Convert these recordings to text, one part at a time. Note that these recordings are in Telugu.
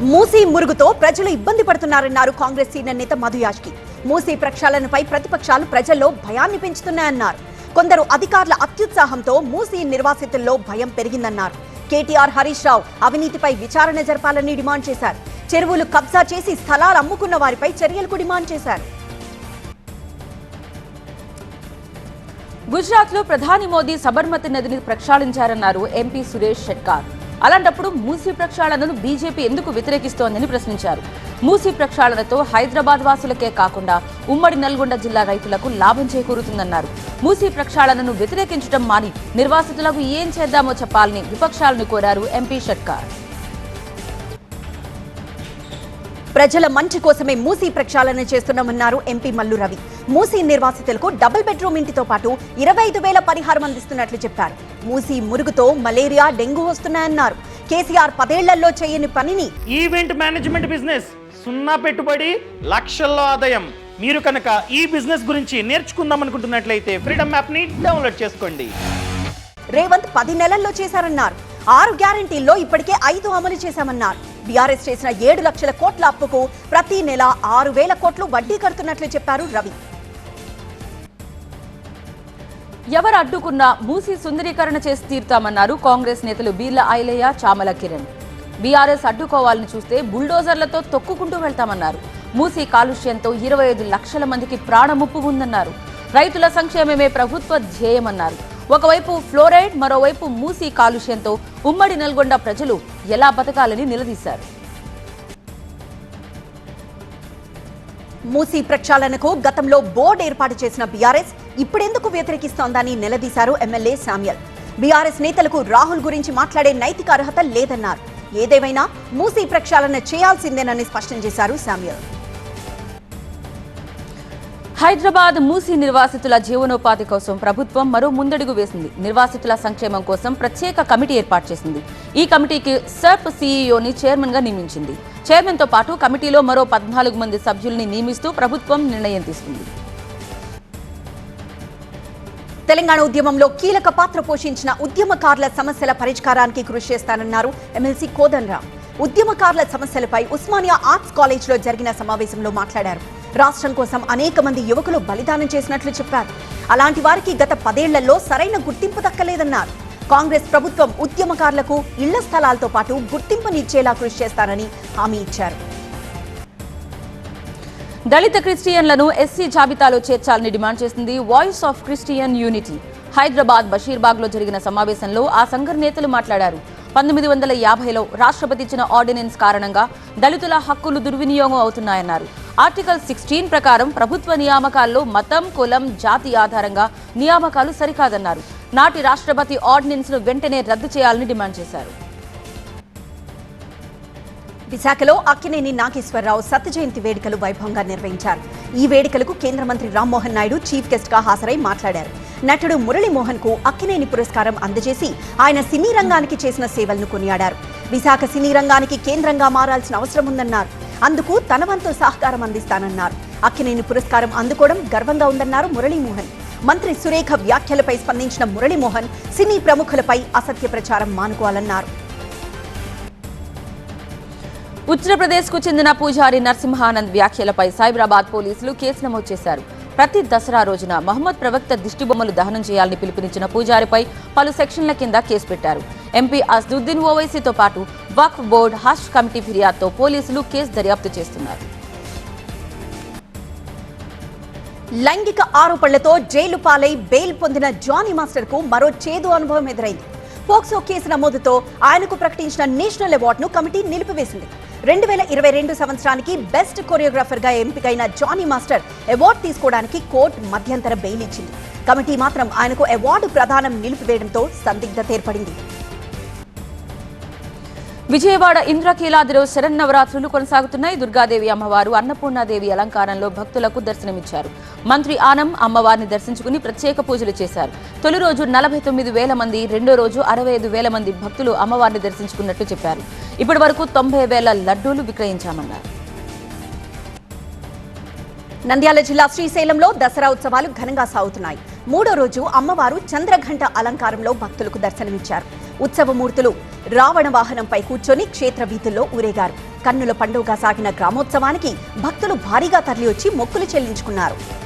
మూసీ మురుగుతో ప్రజలు ఇబ్బంది పడుతున్నారన్నారు కాంగ్రెస్ సీనియర్ నేత మధుయాష్కి. మూసీ ప్రక్షాళనపై ప్రతిపక్షాలు ప్రజల్లో భయాన్ని పెంచుతున్నాయన్నారు. కొందరు అధికారుల అత్యుత్సాహంతో మూసీ నిర్వాసితుల్లో భయం పెరిగిందన్నారు. కేటీఆర్ హరీష్ రావు అవినీతిపై విచారణ జరపాలని డిమాండ్ చేశారు. చెరువులు కబ్జా చేసి స్థలాలు అమ్ముకున్న వారిపై చర్యలకు డిమాండ్ చేశారు. గుజరాత్లో ప్రధాని మోదీ సబర్మతి నదిని ప్రక్షాళించారన్నారు ఎంపీ సురేష్ షెట్కార్. అలాంటప్పుడు మూసీ ప్రక్షాళనను బీజేపీ ఎందుకు వ్యతిరేకిస్తోందని ప్రశ్నించారు. మూసీ ప్రక్షాళనతో హైదరాబాద్ వాసులకే కాకుండా ఉమ్మడి నల్గొండ జిల్లా రైతులకు లాభం చేకూరుతుందన్నారు. మూసీ ప్రక్షాళనను వ్యతిరేకించడం మాని నిర్వాసితులకు ఏం చేద్దామో చెప్పాలని విపక్షాలను కోరారు ఎంపీ షట్కార్. ప్రజల మంచి కోసమే మూసీ ప్రక్షాళన చేస్తున్నామన్నారు ఎంపీ మల్లు రవి. మూసీ నిర్వాసితులకు డబుల్ బెడ్రూమ్ ఇంటితో పాటు ఇరవై ఐదు వేల పరిహారం అందిస్తున్నట్లు చెప్పారు. మూసీ మురుగుతో మలేరియా డెంగ్యూ వస్తున్నాయన్నారు. కేసీఆర్ పదేళ్ళలో చేయని పనిని ఈవెంట్ మేనేజ్మెంట్ బిజినెస్ సున్నా పెట్టుబడి లక్షల్లో ఆదాయం. మీరు కనుక ఈ బిజినెస్ గురించి నేర్చుకుందాం అనుకుంటున్నట్లయితే ఫ్రీడమ్ యాప్ని డౌన్లోడ్ చేసుకోండి. రేవంత్ పది నెలల్లో చేశారన్నారు. ఆరు గ్యారంటీల్లో ఇప్పటికే ఐదు అమలు చేశామన్నారు. బీఆర్ఎస్ చేసిన ఏడు లక్షల కోట్ల అప్పుకు ప్రతి నెల ఆరు వేల కోట్లు వడ్డీ కడుతున్నట్లు చెప్పారు రవి. ఎవరు అడ్డుకున్నా మూసి సుందరీకరణ చేసి తీరుతామన్నారు కాంగ్రెస్ నేతలు బీర్ల ఐలయ్య చామల కిరణ్. బీఆర్ఎస్ అడ్డుకోవాలని చూస్తే బుల్డోజర్లతో తొక్కుకుంటూ వెళ్తామన్నారు. మూసి కాలుష్యంతో ఇరవై ఐదు లక్షల మందికి ప్రాణముప్పు ఉందన్నారు. రైతుల సంక్షేమమే ప్రభుత్వ ధ్యేయమన్నారు. ఒకవైపు ఫ్లోరైడ్ మరోవైపు మూసి కాలుష్యంతో ఉమ్మడి నల్గొండ ప్రజలు ఎలా బతకాలని నిలదీశారు? మూసీ ప్రక్షాళనకు గతంలో బోర్డు ఏర్పాటు చేసిన బీఆర్ఎస్ ఇప్పుడెందుకు వ్యతిరేకిస్తోందని నిలదీశారు ఎమ్మెల్యే శామ్యల్ బీఆర్ఎస్ నేతలకు రాహుల్ గురించి మాట్లాడే నైతిక అర్హత లేదన్నారు. ఏదేమైనా మూసీ ప్రక్షాళన చేయాల్సిందేనని స్పష్టం చేశారు శామ్యల్ హైదరాబాద్ మూసి నిర్వాసితుల జీవనోపాధి కోసం ప్రభుత్వం మరో ముందడుగు వేసింది. నిర్వాసితుల సంక్షేమం కోసం ప్రత్యేక కమిటీ ఏర్పాటు చేసింది. ఈ కమిటీకి సర్ప్ సీఈఓని చైర్మన్గా నియమించింది. చైర్మన్తో పాటు కమిటీలో మరో పద్నాలుగు మంది సభ్యుల్ని నియమిస్తూ ప్రభుత్వం నిర్ణయం తీసుకుంది. తెలంగాణ ఉద్యమంలో కీలక పాత్ర పోషించిన ఉద్యమకారుల సమస్యల పరిష్కారానికి కృషి చేస్తానన్నారు ఎమ్మెల్సీ కోదండరాం ఉద్యమకారుల సమస్యలపై ఉస్మానియా ఆర్ట్స్ కాలేజ్లో జరిగిన సమావేశంలో మాట్లాడారు. రాష్ట్రం కోసం అనేక మంది యువకులు బలిదానం చేసినట్లు చెప్పారు. అలాంటి వారికి గత పదేళ్ళలో సరైన గుర్తింపు దక్కలేదన్నారు. కాంగ్రెస్ ప్రభుత్వం ఉద్యమకారులకు ఇళ్ళ స్థలాలతో పాటు గుర్తింపునిచ్చేలా కృషి చేస్తానని హామీ ఇచ్చారు. దళిత క్రిస్టియన్లను ఎస్సీ జాబితాలో చేర్చాలని డిమాండ్ చేసింది voice of Christian unity. Hyderabad బషీర్బాగ్లో జరిగిన సమావేశంలో ఆ సంఘర్ నేతలు మాట్లాడారు. పంతొమ్మిది వందల యాభైలో రాష్ట్రపతి ఇచ్చిన ఆర్డినెన్స్ కారణంగా దళితుల హక్కులు దుర్వినియోగం అవుతున్నాయన్నారు. ఆర్టికల్ సిక్స్టీన్ ప్రకారం ప్రభుత్వ నియామకాల్లో మతం కులం జాతి ఆధారంగా నియామకాలు సరికాదన్నారు. నాటి రాష్ట్రపతి ఆర్డినెన్స్ను వెంటనే రద్దు చేయాలని డిమాండ్ చేశారు. విశాఖలో అక్కినేని నాగేశ్వరరావు సత్య జయంతి వేడుకలు వైభవంగా నిర్వహించారు. ఈ వేడుకలకు కేంద్ర మంత్రి రామ్మోహన్ నాయుడు చీఫ్ గెస్ట్గా హాజరై మాట్లాడారు. నటుడు మురళీమోహన్కు అక్కినేని పురస్కారం అందజేసి ఆయన సినీ రంగానికి చేసిన సేవలను కొనియాడారు. విశాఖ సినీ రంగానికి కేంద్రంగా మారాల్సిన అవసరం ఉందన్నారు. అందుకు తన వంతు సహకారం అందిస్తానన్నారు. అక్కినేని పురస్కారం అందుకోవడం గర్వంగా ఉందన్నారు మురళీమోహన్. మంత్రి సురేఖ వ్యాఖ్యలపై స్పందించిన మురళీమోహన్ సినీ ప్రముఖులపై అసత్య ప్రచారం మానుకోవాలన్నారు. ఉత్తరప్రదేశ్కు చెందిన పూజారి నరసింహానంద్ వ్యాఖ్యలపై సైబరాబాద్ పోలీసులు కేసు నమోదు చేశారు. ప్రతి దసరా రోజున మహమ్మద్ ప్రవక్త దిష్టిబొమ్మలు దహనం చేయాలని పిలుపునిచ్చిన పూజారిపై పలు సెక్షన్ల కింద కేసు పెట్టారు. ఎంపీ అస్దుద్దీన్ ఓవైసీతో పాటు వక్ఫ్ బోర్డు హజ్ కమిటీ ఫిర్యాదుతో పోలీసులు కేసు దర్యాప్తు చేస్తున్నారు. లైంగిక ఆరోపణలతో జైలు పాలై బెయిల్ పొందిన జానీ మాస్టర్కు మరో చేదు అనుభవం ఎదురైంది. పోక్సో కేసు నమోదుతో ఆయనకు ప్రకటించిన నేషనల్ అవార్డును కమిటీ నిలిపివేసింది. రెండు వేల ఇరవై రెండు సంవత్సరానికి బెస్ట్ కొరియోగ్రాఫర్గా ఎంపికైన జానీ మాస్టర్ అవార్డు తీసుకోవడానికి కోర్టు మధ్యంతర బెయిల్ ఇచ్చింది కమిటీ మాత్రం ఆయనకు అవార్డు ప్రదానం నిలిపివేయడంతో సందిగ్ధత ఏర్పడింది. విజయవాడ ఇంద్రకీలాదిలో శరన్నవరాత్రులు కొనసాగుతున్నాయి. దుర్గాదేవి అమ్మవారు అన్నపూర్ణాదేవి అలంకారంలో భక్తులకు దర్శనమిచ్చారు. మంత్రి ఆనం అమ్మవారిని దర్శించుకుని ప్రత్యేక పూజలు చేశారు. తొలి రోజు నలభై తొమ్మిది వేల మంది రెండో రోజు అరవై ఐదు వేల మంది భక్తులు అమ్మవారిని దర్శించుకున్నట్టు చెప్పారు. ఇప్పటి వరకు తొంభై వేల లడ్డూలు విక్రయించామన్నారు. నంద్యాల జిల్లా శ్రీశైలంలో దసరా ఉత్సవాలు ఘనంగా సాగుతున్నాయి. మూడో రోజు అమ్మవారు చంద్రఘంట అలంకారంలో భక్తులకు దర్శనమిచ్చారు. ఉత్సవమూర్తులు రావణ వాహనంపై కూర్చొని క్షేత్ర వీధుల్లో ఊరేగారు. కన్నుల పండుగగా సాగిన గ్రామోత్సవానికి భక్తులు భారీగా తరలివచ్చి మొక్కులు చెల్లించుకున్నారు.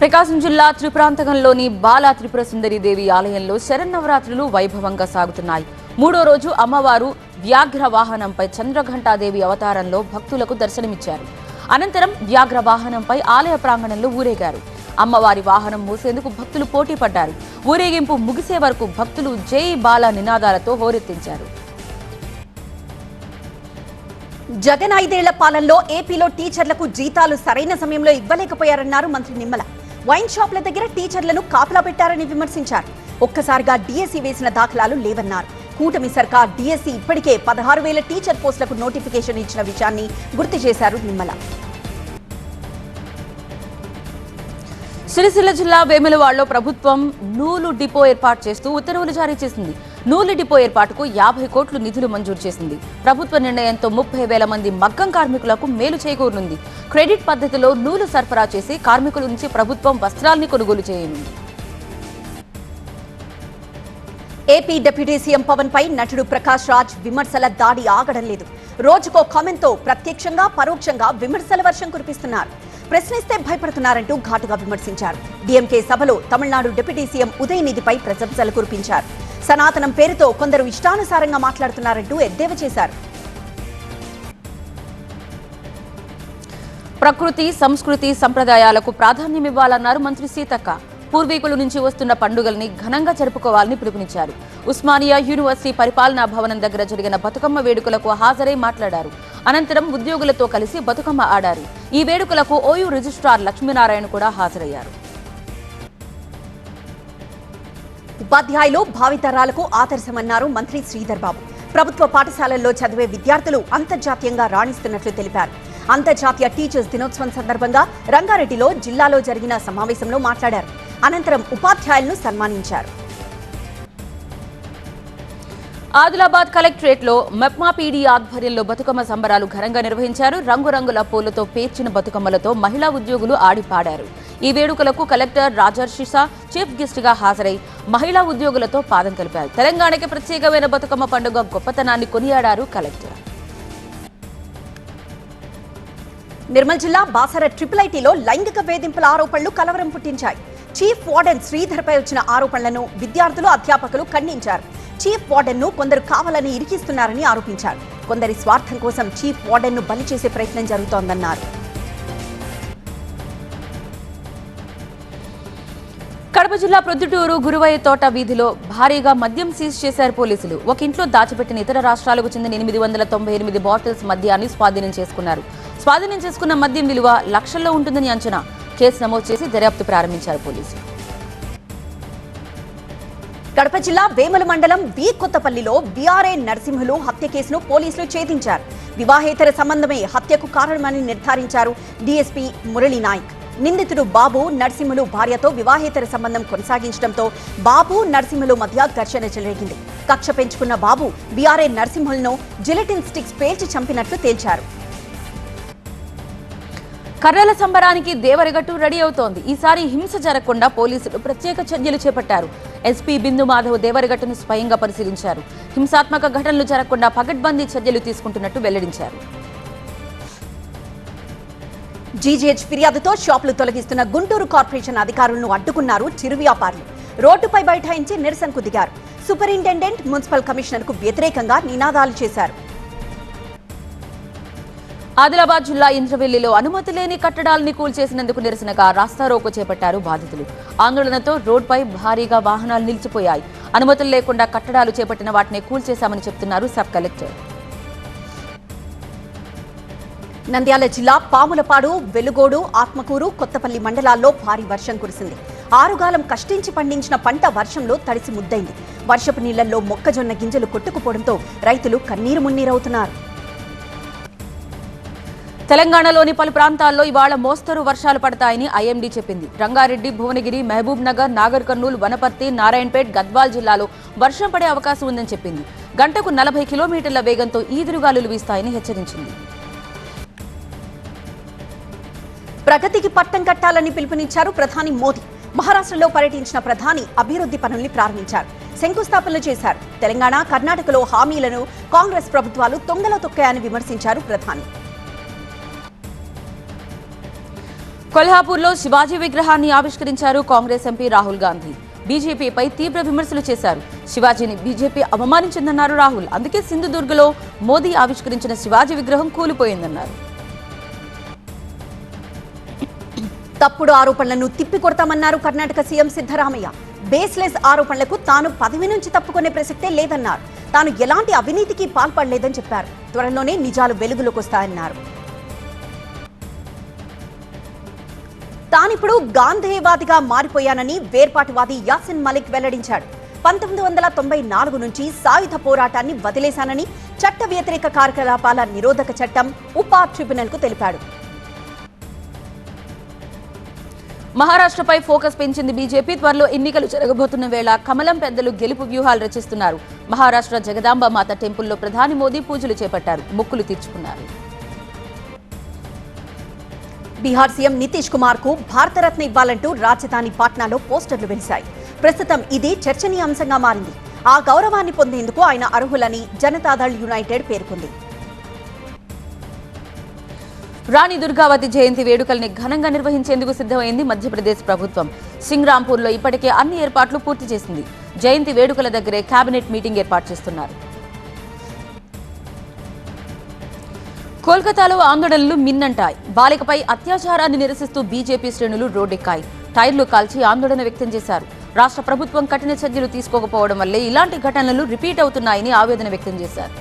ప్రకాశం జిల్లా త్రిప్రాంతకంలోని బాలా త్రిపుర సుందరి దేవి ఆలయంలో శరన్నవరాత్రులు వైభవంగా సాగుతున్నాయి. మూడో రోజు అమ్మవారు వ్యాఘ్ర వాహనంపై చంద్రఘంటాదేవి అవతారంలో భక్తులకు దర్శనమిచ్చారు. అనంతరం వ్యాఘ్ర వాహనంపై ఆలయ ప్రాంగణంలో ఊరేగారు. అమ్మవారి వాహనం మూసేందుకు భక్తులు పోటీ పడ్డారు. ఊరేగింపు ముగిసే వరకు భక్తులు జై బాల నినాదాలతో హోరెత్తించారు. జగన్ ఐదేళ్ళ పాలనలో ఏపీలో టీచర్లకు జీతాలు సరైన సమయంలో ఇవ్వలేకపోయారన్నారు మంత్రి నిమ్మల. వైన్ షాప్ల దగ్గర టీచర్లను కాపలా పెట్టారని విమర్శించారు. ఒక్కసారిగా డిఎస్సీ వేసిన దాఖలాలు లేవన్నారు. కూటమి సర్కార్ డిఎస్సీ ఇప్పటికే పదహారు వేల టీచర్ పోస్టులకు నోటిఫికేషన్ ఇచ్చిన విషయాన్ని గుర్తు చేశారు నిమ్మల. సిరిసిల్ల జిల్లా వేములవాడలో ప్రభుత్వం నూలు డిపో ఏర్పాటు చేస్తూ ఉత్తర్వులు జారీ చేసింది. నూలు డిపో ఏర్పాటుకు యాభై కోట్లు నిధులు మంజూరు చేసింది. ప్రభుత్వ నిర్ణయంతో ముప్పై వేల మంది మగ్గం కార్మికులకు మేలు చేకూరనుంది. క్రెడిట్ పద్ధతిలో నూలు సరఫరా చేసి కార్మికుల నుంచి ప్రభుత్వం వస్త్రాల్ని కొనుగోలు చేయనుంది. ఏపీ డిప్యూటీ సీఎం పవన్ పై నటుడు ప్రకాష్ రాజ్ విమర్శల దాడి ఆగడం లేదు. రోజుకో కామెంట్తో ప్రత్యక్షంగా పరోక్షంగా విమర్శల వర్షం కురిపిస్తున్నారు. ప్రశ్నిస్తే భయపడుతున్నారంటూ ఘాటుగా విమర్శించారు. డిఎంకే సభలో తమిళనాడు డిప్యూటీ సీఎం ఉదయనిధిపై ప్రశంసలు కురిపించారు. సనాతనం పేరుతో కొందరు ఇష్టానుసారంగా మాట్లాడుతున్నారంటూ ఎద్దేవా చేశారు. ప్రకృతి సంస్కృతి సంప్రదాయాలకు ప్రాధాన్యమివ్వాలన్నారు మంత్రి సీతక్క. పూర్వీకుల నుంచి వస్తున్న పండుగల్ని ఘనంగా జరుపుకోవాలని పిలుపునిచ్చారు. ఉస్మానియా యూనివర్సిటీ పరిపాలనా భవనం దగ్గర జరిగిన బతుకమ్మ వేడుకలకు హాజరై మాట్లాడారు. అనంతరం ఉద్యోగులతో కలిసి బతుకమ్మ ఆడారు. ఈ వేడుకలకు ఓయూ రిజిస్ట్రార్ లక్ష్మీనారాయణ కూడా హాజరయ్యారు. ఉపాధ్యాయులు భావితరాలకు ఆదర్శమన్నారు మంత్రి శ్రీధర్ బాబు. ప్రభుత్వ పాఠశాలల్లో చదివే విద్యార్థులు అంతర్జాతీయంగా రాణిస్తున్నట్లు తెలిపారు. అంతర్జాతీయ టీచర్స్ దినోత్సవం సందర్భంగా రంగారెడ్డిలో జిల్లాలో జరిగిన సమావేశంలో మాట్లాడారు. అనంతరం ఉపాధ్యాయులను సన్మానించారు. ఆదిలాబాద్ కలెక్టరేట్లో మెప్మా పీడీ ఆధ్వర్యంలో బతుకమ్మ సంబరాలు ఘనంగా నిర్వహించారు. రంగురంగుల పూలతో పేర్చిన బతుకమ్మలతో మహిళా ఉద్యోగులు ఆడిపాడారు. ఈ వేడుకలకు కలెక్టర్ రాజర్షిసా చీఫ్ గెస్ట్గా హాజరై మహిళా ఉద్యోగులతో పాదం కలిపారు. తెలంగాణకి ప్రత్యేకమైన బతుకమ్మ పండుగ గొప్పతనాన్ని కొనియాడారు కలెక్టర్. నిర్మల్ జిల్లా బాసర ట్రిపుల్ ఐటీలో లైంగిక వేధింపుల ఆరోపణలు కలవరం పుట్టించాయి. చీఫ్ వార్డెన్ శ్రీధర్పై వచ్చిన ఆరోపణలను విద్యార్థులు అధ్యాపకులు ఖండించారు. చీఫ్ వార్డెన్ను కొందరు కావాలని ఇరికిస్తున్నారని ఆరోపించారు. కొందరి స్వార్థం కోసం చీఫ్ వార్డెన్ను బలి చేసే ప్రయత్నం జరుగుతోందన్నారు. కడప జిల్లా ప్రొద్దుటూరు గురువయ్య తోట వీధిలో భారీగా మద్యం సీజ్ చేశారు పోలీసులు. ఒక ఇంట్లో దాచిపెట్టిన ఇతర రాష్ట్రాలకు చెందిన ఎనిమిది వందల తొంభై ఎనిమిది బాటిల్స్ మద్యాన్ని స్వాధీనం చేసుకున్నారు. స్వాధీనం చేసుకున్న మద్యం విలువ లక్షల్లో ఉంటుందని అంచనా కేసు నమోదు చేసి దర్యాప్తు ప్రారంభించారు పోలీసులు. కడప జిల్లా వేముల మండలం వి కొత్తపల్లిలో బీఆర్ఏ నరసింహులు హత్య కేసును పోలీసులు ఛేదించారు. వివాహేతర సంబంధమే హత్యకు కారణమని నిర్ధారించారు డీఎస్పీ మురళీ నాయక్. నిందితుడు బాబు నరసింహులు భార్యతో వివాహేతర సంబంధం కొనసాగించడంతో బాబు నరసింహులు మధ్య ఘర్షణ చెలరేగింది కక్ష పెంచుకున్న బాబు బీఆర్ఏ నరసింహులను జిలెటిన్ స్టిక్స్ పేల్చి చంపినట్లు తేల్చారు. కర్రల సంబరానికి దేవరగట్టు రెడీ అవుతోంది. ఈసారి హింస జరగకుండా పోలీసులు ప్రత్యేక చర్యలు చేపట్టారు. ఎస్పీ బిందు మాధవ్ దేవరగట్టును స్వయంగా పరిశీలించారు. హింసాత్మక ఘటనలు జరగకుండా పగడ్బందీ చర్యలు తీసుకుంటున్నట్టు వెల్లడించారు. జీజీహెచ్ ఫిర్యాదుతో షాపులు తొలగిస్తున్న గుంటూరు కార్పొరేషన్ అధికారులను అడ్డుకున్నారు చిరు వ్యాపారులు. రోడ్డుపై బైఠాయించి నిరసనకు దిగారు. సూపరింటెండెంట్ మున్సిపల్ కమిషనర్కు వ్యతిరేకంగా నినాదాలు చేశారు. ఆదిలాబాద్ జిల్లా ఇంద్రవెల్లిలో అనుమతి లేని కట్టడాలని కూల్చేసినందుకు నిరసనగా రాస్తారోకో చేపట్టారు బాధితులు. ఆందోళనతో రోడ్పై భారీగా వాహనాలు నిలిచిపోయాయి. అనుమతులు లేకుండా కట్టడాలు చేపట్టిన వాటిని కూల్చేశామని చెప్తున్నారు సబ్ కలెక్టర్. నంద్యాల జిల్లా పాములపాడు వెలుగోడు ఆత్మకూరు కొత్తపల్లి మండలాల్లో భారీ వర్షం కురిసింది. ఆరుగాలం కష్టించి పండించిన పంట వర్షంలో తడిసి ముద్దైంది. వర్షపు నీళ్ళలో మొక్కజొన్న గింజలు కొట్టుకుపోవడంతో రైతులు కన్నీరు మున్నీరవుతున్నారు. తెలంగాణలోని పలు ప్రాంతాల్లో ఇవాళ మోస్తరు వర్షాలు పడతాయని ఐఎండీ చెప్పింది. రంగారెడ్డి భువనగిరి మహబూబ్ నగర్ నాగర్ కర్నూలు వనపర్తి నారాయణపేట్ గద్వాల్ జిల్లాలో వర్షం పడే అవకాశం ఉందని చెప్పింది. గంటకు నలభై కిలోమీటర్ల వేగంతో ఈదురుగాలులు వీస్తాయని హెచ్చరించింది. ప్రగతికి పట్టం కట్టాలని పిలుపునిచ్చారు ప్రధాని మోదీ. మహారాష్ట్రలో పర్యటించిన ప్రధాని అభివృద్ధి పనుల్ని ప్రారంభించారు. శంకుస్థాపనలు చేశారు. తెలంగాణ కర్ణాటకలో హామీలను కాంగ్రెస్ ప్రభుత్వాలు తొంగలో తొక్కాయని విమర్శించారు ప్రధాని. కొల్హాపూర్లో శివాజీ విగ్రహాన్ని ఆవిష్కరించారు కాంగ్రెస్ ఎంపీ రాహుల్ గాంధీ. బీజేపీపై తీవ్ర విమర్శలు చేశారు. శివాజీని బీజేపీ అవమానించిందన్నారు రాహుల్. అందుకే సింధుదుర్గలో మోదీ ఆవిష్కరించిన శివాజీ విగ్రహం కూలిపోయిందన్నారు. తప్పుడు ఆరోపణలను తిప్పికొడతామన్నారు కర్ణాటక సీఎం సిద్ధరామయ్య. బేస్లెస్ ఆరోపణలకు తాను పదవి నుంచి తప్పుకునే ప్రసక్తే లేదన్నారు. తాను ఎలాంటి అవినీతికి పాల్పడలేదని చెప్పారు. త్వరలోనే నిజాలు వెలుగులోకి వస్తాయన్నారు. తానిప్పుడు గాంధేయవాదిగా మారిపోయానని వేర్పాటువాది యాసిన్ మలిక్ వెల్లడించాడు. పంతొమ్మిది వందల తొంభై నాలుగు నుంచి సాయుధ పోరాటాన్ని వదిలేశానని చట్ట వ్యతిరేక కార్యకలాపాల నిరోధక చట్టం ఉపా ట్రిబ్యునల్కు తెలిపాడు. మహారాష్ట్రపై ఫోకస్ పెంచింది బీజేపీ. త్వరలో ఎన్నికలు జరగబోతున్న వేళ కమలం పెద్దలు గెలుపు వ్యూహాలు రచిస్తున్నారు. మహారాష్ట్ర జగదాంబ మాత టెంపుల్లో ప్రధాని మోదీ పూజలు చేపట్టారు. మొక్కులు తీర్చుకున్నారు. బీహార్ సీఎం నితీష్ కుమార్కు భారతరత్న ఇవ్వాలంటూ రాజధాని పాట్నాలో పోస్టర్లు వెలిశాయి. ప్రస్తుతం ఇది చర్చనీయాంశంగా మారింది. ఆ గౌరవాన్ని పొందేందుకు ఆయన అర్హులని జనతాదళ్ యునైటెడ్ పేర్కొంది. రాణి దుర్గావతి జయంతి వేడుకల్ని ఘనంగా నిర్వహించేందుకు సిద్ధమైంది మధ్యప్రదేశ్ ప్రభుత్వం. సింగ్రాంపూర్లో ఇప్పటికే అన్ని ఏర్పాట్లు పూర్తి చేసింది. జయంతి వేడుకల దగ్గరే కేబినెట్ మీటింగ్ ఏర్పాటు చేస్తున్నారు. కోల్కతాలో ఆందోళనలు మిన్నంటాయి. బాలికపై అత్యాచారాన్ని నిరసిస్తూ బీజేపీ శ్రేణులు రోడ్డెక్కాయి. టైర్లు కాల్చి ఆందోళన వ్యక్తం చేశారు. రాష్ట్ర ప్రభుత్వం కఠిన చర్యలు తీసుకోకపోవడం వల్లే ఇలాంటి ఘటనలు రిపీట్ అవుతున్నాయని ఆవేదన వ్యక్తం చేశారు.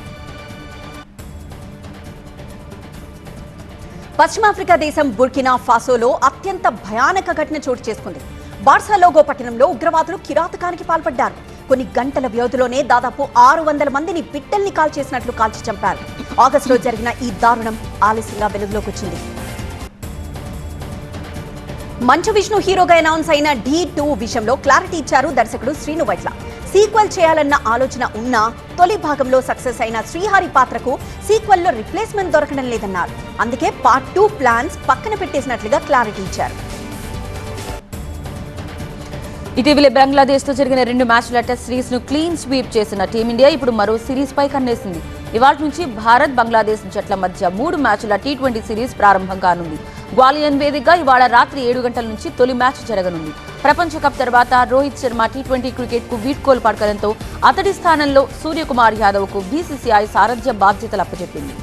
పశ్చిమాఫ్రికా దేశం బుర్కినా ఫాసోలో అత్యంత భయానక ఘటన చోటు చేసుకుంది. బార్సాలోగో పట్టణంలో ఉగ్రవాదులు కిరాతకానికి పాల్పడ్డారు. కొన్ని గంటల వ్యవధిలోనే దాదాపు ఆరు వందల మందిని పిట్టల్ని కాల్చేసినట్లు కాల్చి చంపారు. ఆగస్టులో జరిగిన ఈ దారుణం ఆలస్యంగా వెలుగులోకి వచ్చింది మంచు విష్ణు హీరోగా అనౌన్స్ అయిన డి టూ విషయంలో క్లారిటీ ఇచ్చారు దర్శకుడు శ్రీను వైట్ల. సీక్వెల్ చేయాలన్న ఆలోచన ఉన్నా తొలి భాగంలో సక్సెస్ అయిన శ్రీహరి పాత్రకు సీక్వెల్లో రిప్లేస్మెంట్ దొరకడం లేదన్నారు. అందుకే పార్ట్ టూ ప్లాన్స్ పక్కన పెట్టేసినట్లుగా క్లారిటీ ఇచ్చారు. ఇటీవలే బంగ్లాదేశ్తో జరిగిన రెండు మ్యాచ్ల టెస్ట్ సిరీస్ను క్లీన్ స్వీప్ చేసిన టీమిండియా ఇప్పుడు మరో సిరీస్ పై కన్నేసింది. ఇవాళ నుంచి భారత్ బంగ్లాదేశ్ జట్ల మధ్య మూడు మ్యాచ్ల టీ ట్వంటీ సిరీస్ ప్రారంభం కానుంది. గ్వాలియన్ వేదికగా ఇవాళ రాత్రి ఏడు గంటల నుంచి తొలి మ్యాచ్ జరగనుంది. ప్రపంచ కప్ తర్వాత రోహిత్ శర్మ టీ ట్వంటీ క్రికెట్కు వీడ్కోలు పడకడంతో అతడి స్థానంలో సూర్యకుమార్ యాదవ్కు బీసీసీఐ సారథ్య బాధ్యతలు అప్పచెప్పింది.